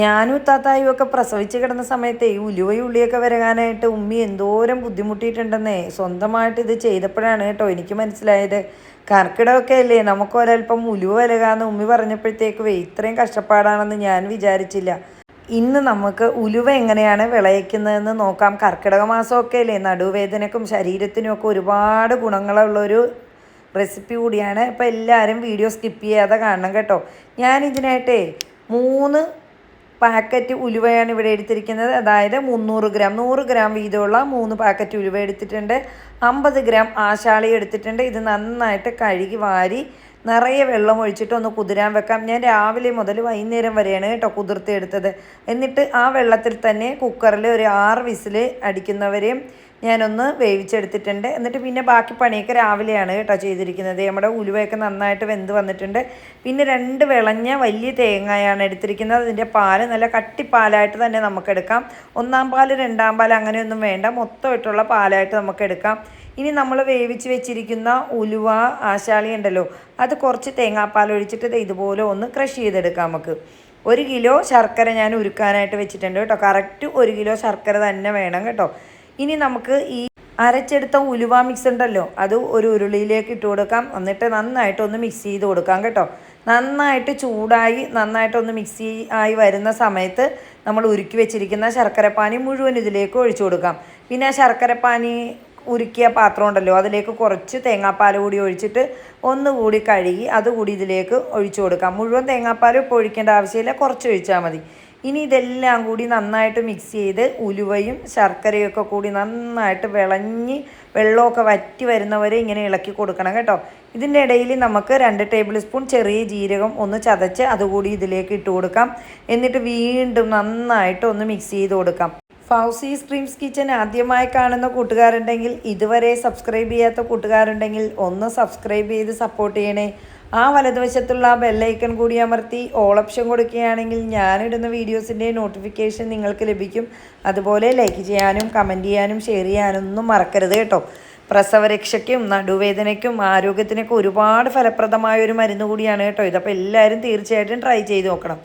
ഞാനും താത്തായും ഒക്കെ പ്രസവിച്ച് കിടന്ന സമയത്ത് ഈ ഉലുവയും ഉള്ളിയൊക്കെ വരകാനായിട്ട് ഉമ്മി എന്തോരം ബുദ്ധിമുട്ടിയിട്ടുണ്ടെന്നേ. സ്വന്തമായിട്ട് ഇത് ചെയ്തപ്പോഴാണ് കേട്ടോ എനിക്ക് മനസ്സിലായത്. കർക്കിടകമൊക്കെ അല്ലേ? നമുക്ക് ഒരല്പം ഉലുവ വരകാന്ന് ഉമ്മി പറഞ്ഞപ്പോഴത്തേക്ക് ഇത്രയും കഷ്ടപ്പാടാണെന്ന് ഞാൻ വിചാരിച്ചില്ല. ഇന്ന് നമുക്ക് ഉലുവ എങ്ങനെയാണ് വിളയിക്കുന്നതെന്ന് നോക്കാം. കർക്കിടക മാസമൊക്കെ അല്ലേ? നടുവേദനക്കും ശരീരത്തിനും ഒക്കെ ഒരുപാട് ഗുണങ്ങളുള്ളൊരു റെസിപ്പി കൂടിയാണ്. അപ്പോൾ എല്ലാവരും വീഡിയോ സ്കിപ്പ് ചെയ്യാതെ കാണണം കേട്ടോ. ഞാൻ ഇതിനായിട്ടേ മൂന്ന് പാക്കറ്റ് ഉലുവയാണ് ഇവിടെ എടുത്തിരിക്കുന്നത്. അതായത് മുന്നൂറ് ഗ്രാം നൂറ് ഗ്രാം വീതമുള്ള മൂന്ന് പാക്കറ്റ് ഉലുവ എടുത്തിട്ടുണ്ട്. അമ്പത് ഗ്രാം ആശാളി എടുത്തിട്ടുണ്ട്. ഇത് നന്നായിട്ട് കഴുകി വാരി നിറയെ വെള്ളം ഒഴിച്ചിട്ട് ഒന്ന് കുതിരാൻ വെക്കാം. ഞാൻ രാവിലെ മുതൽ വൈകുന്നേരം വരെയാണ് കേട്ടോ കുതിർത്തി എടുത്തത്. എന്നിട്ട് ആ വെള്ളത്തിൽ തന്നെ കുക്കറിൽ ഒരു ആറ് വിസിൽ അടിക്കുന്നവരെയും ഞാനൊന്ന് വേവിച്ചെടുത്തിട്ടുണ്ട്. എന്നിട്ട് പിന്നെ ബാക്കി പണിയൊക്കെ രാവിലെയാണ് കേട്ടോ ചെയ്തിരിക്കുന്നത്. നമ്മുടെ ഉലുവയൊക്കെ നന്നായിട്ട് വെന്ത് വന്നിട്ടുണ്ട്. പിന്നെ രണ്ട് വിളഞ്ഞ വലിയ തേങ്ങയാണ് എടുത്തിരിക്കുന്നത്. അതിന്റെ പാൽ നല്ല കട്ടിപ്പാലായിട്ട് തന്നെ നമുക്കെടുക്കാം. ഒന്നാം പാൽ രണ്ടാം പാൽ അങ്ങനെയൊന്നും വേണ്ട. മൊത്തമായിട്ടുള്ള പാലായിട്ട് നമുക്കെടുക്കാം. ഇനി നമ്മൾ വേവിച്ച് വെച്ചിരിക്കുന്ന ഉലുവ ആശാളി ഉണ്ടല്ലോ അത് കുറച്ച് തേങ്ങാപ്പാൽ ഒഴിച്ചിട്ട് ഇതുപോലെ ഒന്ന് ക്രഷ് ചെയ്തെടുക്കാം നമുക്ക്. ഒരു കിലോ ശർക്കര ഞാൻ ഉരുക്കാനായിട്ട് വെച്ചിട്ടുണ്ട് കേട്ടോ. കറക്റ്റ് ഒരു കിലോ ശർക്കര തന്നെ വേണം കേട്ടോ. ഇനി നമുക്ക് ഈ അരച്ചെടുത്ത ഉലുവ മിക്സ് ഉണ്ടല്ലോ അത് ഒരു ഉരുളിയിലേക്ക് ഇട്ട് കൊടുക്കാം. എന്നിട്ട് നന്നായിട്ട് ഒന്ന് മിക്സ് ചെയ്ത് കൊടുക്കാം കേട്ടോ. നന്നായിട്ട് ചൂടായി നന്നായിട്ടൊന്ന് മിക്സ് ആയി വരുന്ന സമയത്ത് നമ്മൾ ഉരുക്കി വെച്ചിരിക്കുന്ന ശർക്കരപ്പാനി മുഴുവൻ ഇതിലേക്ക് ഒഴിച്ചു കൊടുക്കാം. പിന്നെ ആ ശർക്കരപ്പാനി ഉരുക്കിയ പാത്രം ഉണ്ടല്ലോ അതിലേക്ക് കുറച്ച് തേങ്ങാപ്പാൽ കൂടി ഒഴിച്ചിട്ട് ഒന്നുകൂടി കഴുകി അതുകൂടി ഇതിലേക്ക് ഒഴിച്ചു കൊടുക്കാം. മുഴുവൻ തേങ്ങാപ്പാലും ഇപ്പോൾ ഒഴിക്കേണ്ട ആവശ്യമില്ല കുറച്ച് ഒഴിച്ചാൽ മതി. ഇനി ഇതെല്ലാം കൂടി നന്നായിട്ട് മിക്സ് ചെയ്ത് ഉലുവയും ശർക്കരയും ഒക്കെ കൂടി നന്നായിട്ട് വിളഞ്ഞ് വെള്ളമൊക്കെ വറ്റി വരുന്നവരെ ഇങ്ങനെ ഇളക്കി കൊടുക്കണം കേട്ടോ. ഇതിന്റെ ഇടയിൽ നമുക്ക് രണ്ട് ടേബിൾ സ്പൂൺ ചെറിയ ജീരകം ഒന്ന് ചതച്ച് അതുകൂടി ഇതിലേക്ക് ഇട്ട് കൊടുക്കാം. എന്നിട്ട് വീണ്ടും നന്നായിട്ട് ഒന്ന് മിക്സ് ചെയ്ത് കൊടുക്കാം. ഫൗസി സ്ട്രീംസ് കിച്ചൻ ആദ്യമായി കാണുന്ന കൂട്ടുകാരുണ്ടെങ്കിൽ ഇതുവരെ സബ്സ്ക്രൈബ് ചെയ്യാത്ത കൂട്ടുകാരുണ്ടെങ്കിൽ ഒന്ന് സബ്സ്ക്രൈബ് ചെയ്ത് സപ്പോർട്ട് ചെയ്യണേ. ആ വലതുവശത്തുള്ള ആ ബെല്ലൈക്കൺ കൂടി അമർത്തി ഓൾ ഓപ്ഷൻ കൊടുക്കുകയാണെങ്കിൽ ഞാനിടുന്ന വീഡിയോസിന്റെ നോട്ടിഫിക്കേഷൻ നിങ്ങൾക്ക് ലഭിക്കും. അതുപോലെ ലൈക്ക് ചെയ്യാനും കമന്റ് ചെയ്യാനും ഷെയർ ചെയ്യാനും ഒന്നും മറക്കരുത് കേട്ടോ. പ്രസവരക്ഷയ്ക്കും നടുവേദനയ്ക്കും ആരോഗ്യത്തിനൊക്കെ ഒരുപാട് ഫലപ്രദമായ ഒരു മരുന്ന് കൂടിയാണ് കേട്ടോ. ഇതപ്പോൾ എല്ലാവരും തീർച്ചയായിട്ടും ട്രൈ ചെയ്ത് നോക്കണം.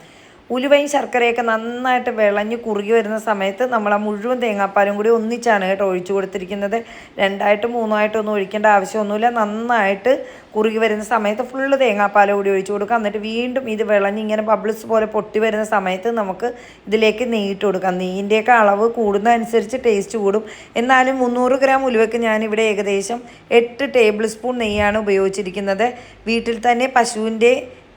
ഉലുവയും ശർക്കരയൊക്കെ നന്നായിട്ട് വിളഞ്ഞ് കുറുകി വരുന്ന സമയത്ത് നമ്മൾ ആ മുഴുവൻ തേങ്ങാപ്പാലും കൂടി ഒന്നിച്ചാണ് കേട്ടോ ഒഴിച്ചു കൊടുത്തിരിക്കുന്നത്. രണ്ടായിട്ട് മൂന്നായിട്ടൊന്നും ഒഴിക്കേണ്ട ആവശ്യമൊന്നുമില്ല. നന്നായിട്ട് കുറുകി വരുന്ന സമയത്ത് ഫുള്ള് തേങ്ങാപ്പാൽ കൂടി ഒഴിച്ചു കൊടുക്കുക. എന്നിട്ട് വീണ്ടും ഇത് വിളഞ്ഞ് ഇങ്ങനെ ബബിൾസ് പോലെ പൊട്ടി വരുന്ന സമയത്ത് നമുക്ക് ഇതിലേക്ക് നെയ്യിട്ട് കൊടുക്കാം. നെയ്യിന്റെയൊക്കെ അളവ് കൂടുന്നതനുസരിച്ച് ടേസ്റ്റ് കൂടും. എന്നാലും മുന്നൂറ് ഗ്രാം ഉലുവയ്ക്ക് ഞാനിവിടെ ഏകദേശം എട്ട് ടേബിൾ സ്പൂൺ നെയ്യാണ് ഉപയോഗിച്ചിരിക്കുന്നത്. വീട്ടിൽ തന്നെ പശുവിന്റെ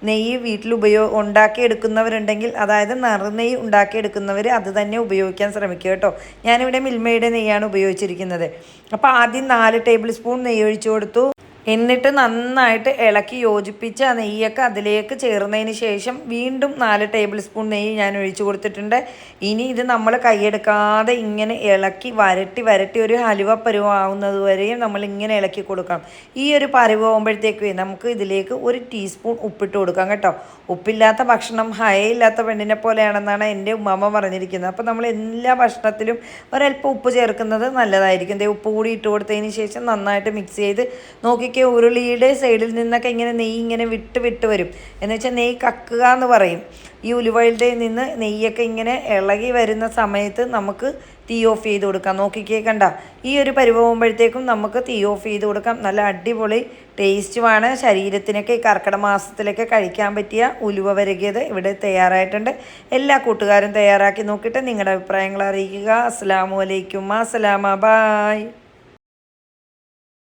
നെയ്യ് വീട്ടിൽ ഉപയോ ഉണ്ടാക്കിയെടുക്കുന്നവരുണ്ടെങ്കിൽ അതായത് നറുനെയ്യ് ഉണ്ടാക്കിയെടുക്കുന്നവർ അത് തന്നെ ഉപയോഗിക്കാൻ ശ്രമിക്കുക കേട്ടോ. ഞാനിവിടെ മിൽമയുടെ നെയ്യാണ് ഉപയോഗിച്ചിരിക്കുന്നത്. അപ്പോൾ ആദ്യം നാല് ടേബിൾ സ്പൂൺ നെയ്യ് ഒഴിച്ചു കൊടുത്തു. എന്നിട്ട് നന്നായിട്ട് ഇളക്കി യോജിപ്പിച്ച് ആ നെയ്യൊക്കെ അതിലേക്ക് ചേർന്നതിന് ശേഷം വീണ്ടും നാല് ടേബിൾ സ്പൂൺ നെയ്യ് ഞാൻ ഒഴിച്ചു കൊടുത്തിട്ടുണ്ട്. ഇനി ഇത് നമ്മൾ കൈയെടുക്കാതെ ഇങ്ങനെ ഇളക്കി വരട്ടി വരട്ടി ഒരു ഹലുവ പരുവാകുന്നത് വരെയും നമ്മൾ ഇങ്ങനെ ഇളക്കി കൊടുക്കണം ഈ ഒരു പരുവാകുമ്പോഴത്തേക്ക് നമുക്ക് ഇതിലേക്ക് ഒരു ടീസ്പൂൺ ഉപ്പിട്ട് കൊടുക്കാം കേട്ടോ. ഉപ്പില്ലാത്ത ഭക്ഷണം ഹയയില്ലാത്ത പെണ്ണിനെ പോലെയാണെന്നാണ് എന്റെ ഉമ്മമ്മ പറഞ്ഞിരിക്കുന്നത്. അപ്പോൾ നമ്മൾ എല്ലാ ഭക്ഷണത്തിലും ഒരല്പം ഉപ്പ് ചേർക്കുന്നത് നല്ലതായിരിക്കും. ദേ ഉപ്പ് കൂടി ഇട്ട് കൊടുത്തതിന് ശേഷം നന്നായിട്ട് മിക്സ് ചെയ്ത് നോക്കി ശരിക്കും ഉരുളിയുടെ സൈഡിൽ നിന്നൊക്കെ ഇങ്ങനെ നെയ്യ് ഇങ്ങനെ വിട്ട് വിട്ട് വരും. എന്ന് വെച്ചാൽ നെയ്യ് കക്കുക എന്ന് പറയും. ഈ ഉലുവയുടെ നിന്ന് നെയ്യൊക്കെ ഇങ്ങനെ ഇളകി വരുന്ന സമയത്ത് നമുക്ക് തീ ഓഫ് ചെയ്ത് കൊടുക്കാം. നോക്കിക്കേ കണ്ട. ഈ ഒരു പരുവുമ്പോഴത്തേക്കും നമുക്ക് തീ ഓഫ് ചെയ്ത് കൊടുക്കാം. നല്ല അടിപൊളി ടേസ്റ്റുമാണ് ശരീരത്തിനൊക്കെ ഈ കർക്കിടക മാസത്തിലൊക്കെ കഴിക്കാൻ പറ്റിയ ഉലുവ വരകിയത് ഇവിടെ തയ്യാറായിട്ടുണ്ട്. എല്ലാ കൂട്ടുകാരും തയ്യാറാക്കി നോക്കിയിട്ട് നിങ്ങളുടെ അഭിപ്രായങ്ങൾ അറിയിക്കുക. അസ്സാം വലൈക്കും അസ്സലാമ ബായ്.